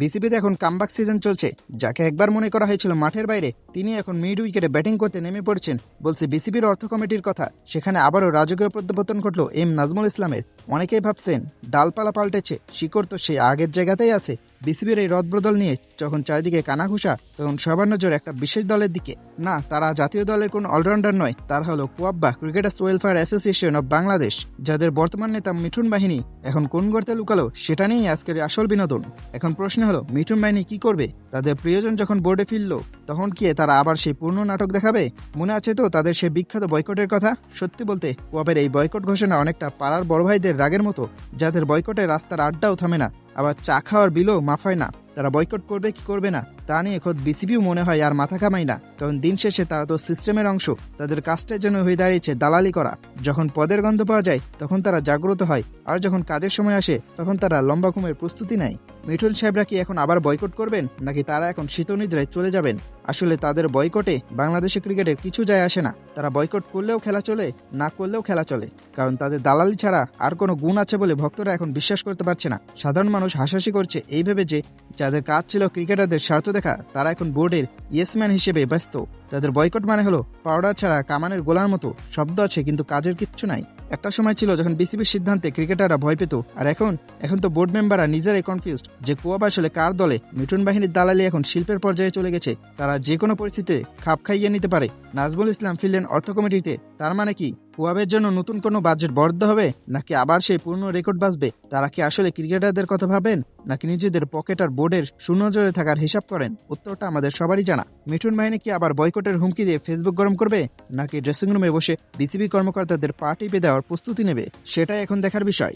বিসিবিতে এখন comeback season চলছে। যাকে একবার মনে করা হয়েছিল মাঠের বাইরে, তিনি এখন মিড উইকেটে ব্যাটিং করতে নেমে পড়ছেন, বলছে বিসিবির অর্থ কমিটির কথা। সেখানে আবারও রাজকীয় প্রত্যাবর্তন ঘটল এম নাজমুল ইসলামের। অনেকেই ভাবছেন, ডালপালা পাল্টেছে, শিকড় তো সে আগের জায়গাতেই আছে। বিসিবির এই রদবদল নিয়ে যখন চারিদিকে কানাঘুষা, তখন সবার নজর একটা বিশেষ দলের দিকে। না, তারা জাতীয় দলের কোনো অলরাউন্ডার নয়, তারা হলো Quab cricketers welfare association of Bangladesh, যাদের বর্তমান নেতা মিঠুন বাহিনী এখন কোন গর্তে লুকালো, সেটা নিয়েই আজকের আসল বিনোদন। এখন প্রশ্ন হলো মিঠুন বাহিনী কি করবে? তাদের প্রিয়জন যখন বোর্ডে ফিরলো, তখন কি তারা আবার সেই পূর্ণ নাটক দেখাবে? মনে আছে তো তাদের সেই বিখ্যাত বয়কটের কথা? সত্যি বলতে কুয়াবের এই বয়কট ঘোষণা অনেকটা পাড়ার বড় ভাইদের রাগের মতো, যাদের বয়কটে রাস্তার আড্ডাও থামে না, আবার চা খাওয়ার বিলও মাফায় না। তারা বয়কট করবে কি করবে না, তা নিয়ে খোদ বিসিবিও মনে হয় আর মাথা কামাই না, কারণ দিন শেষে তারা তো সিস্টেমের অংশ, তাদের কাজটার জন্য হয়ে দাঁড়িয়েছে দালালি করা। যখন পদের গন্ধ পাওয়া যায়, তখন তারা জাগ্রত হয়, আর যখন কাজের সময় আসে, তখন তারা লম্বা ঘুমের প্রস্তুতি নেয়। মিঠুন সাহেবরা কি এখন আবার বয়কট করবেন, নাকি তারা এখন শীতনিদ্রায় চলে যাবেন? আসলে তাদের বয়কটে বাংলাদেশে ক্রিকেটের কিছু যায় আসে না। তারা বয়কট করলেও খেলা চলে, না করলেও খেলা চলে। কারণ তাদের দালালি ছাড়া আর কোনো গুণ আছে বলে ভক্তরা এখন বিশ্বাস করতে পারছে না। সাধারণ মানুষ হাসাহাসি করছে এই ভেবে যে, যাদের কাজ ছিল ক্রিকেটারদের স্বার্থ দেখা, তারা এখন বোর্ডের ইয়েসম্যান হিসেবে ব্যস্ত। তাদের বয়কট মানে হলো পাউডার ছাড়া কামানের গোলার মতো। শব্দ আছে কিন্তু কাজের কিচ্ছু নাই। একটা সময় ছিল যখন বিসিবির সিদ্ধান্তে ক্রিকেটাররা ভয় পেত, আর এখন এখন তো বোর্ড মেম্বাররা নিজেরাই কনফিউজড যে কুয়াবা আসলে কার দলে মিঠুন বাহিনীর দালালি এখন শিল্পের পর্যায়ে চলে গেছে। তারা যে কোনো পরিস্থিতিতে খাপ খাইয়ে নিতে পারে। নাজবুল ইসলাম ফিরলেন অর্থ কমিটিতে, তার মানে কি? কুয়াবের জন্য নতুন কোনো বাজেট বরাদ্দ হবে? নাকি আবার সেই পূর্ণ রেকর্ড বাঁচবে তারা কি আসলে ক্রিকেটারদের কথা ভাবেন? নাকি নিজেদের পকেট আর বোর্ডের সুনজরে থাকার হিসাব করেন? উত্তরটা আমাদের সবারই জানা। মিঠুন বাহিনী কি আবার বয়কটের হুমকি দিয়ে ফেসবুক গরম করবে? নাকি ড্রেসিংরুমে বসে বিসিবি কর্মকর্তাদের পা টিপে দেওয়ার প্রস্তুতি নেবে? সেটাই এখন দেখার বিষয়।